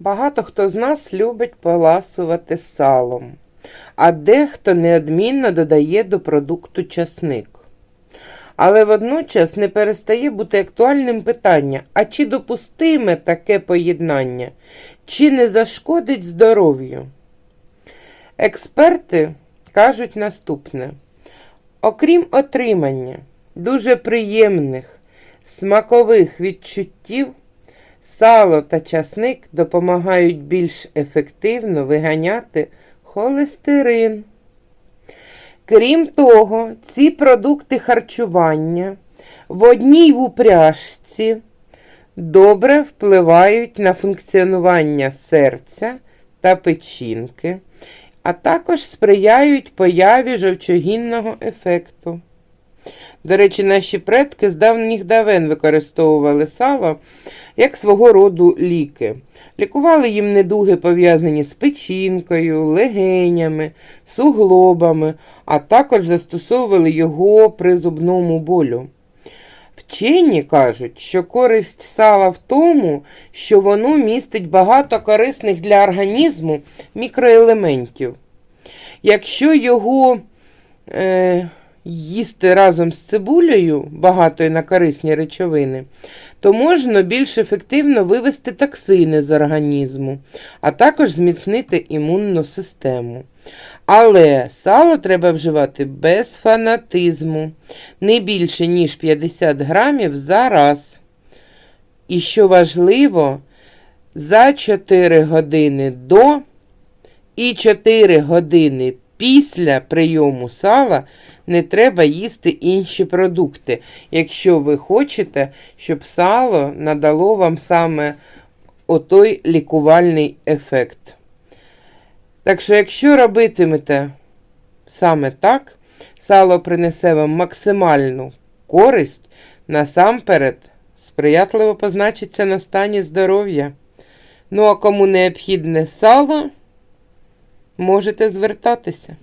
Багато хто з нас любить поласувати салом, а дехто неодмінно додає до продукту часник. Але водночас не перестає бути актуальним питання: а чи допустиме таке поєднання, чи не зашкодить здоров'ю? Експерти кажуть наступне: окрім отримання дуже приємних смакових відчуттів, сало та часник допомагають більш ефективно виганяти холестерин. Крім того, ці продукти харчування в одній в упряжці добре впливають на функціонування серця та печінки, а також сприяють появі жовчогінного ефекту. До речі, наші предки з давніх давен використовували сало як свого роду ліки. Лікували їм недуги, пов'язані з печінкою, легенями, суглобами, а також застосовували його при зубному болю. Вчені кажуть, що користь сала в тому, що воно містить багато корисних для організму мікроелементів. Якщо його е, їсти разом з цибулею, багатою на корисні речовини, то можна більш ефективно вивести токсини з організму, а також зміцнити імунну систему. Але сало треба вживати без фанатизму, не більше, ніж 50 грамів за раз. І що важливо, за 4 години до і 4 години після прийому сала не треба їсти інші продукти, якщо ви хочете, щоб сало надало вам саме отой лікувальний ефект. Так що, якщо робитимете саме так, сало принесе вам максимальну користь, насамперед сприятливо позначиться на стані здоров'я. Ну а кому необхідне сало, можете звертатися.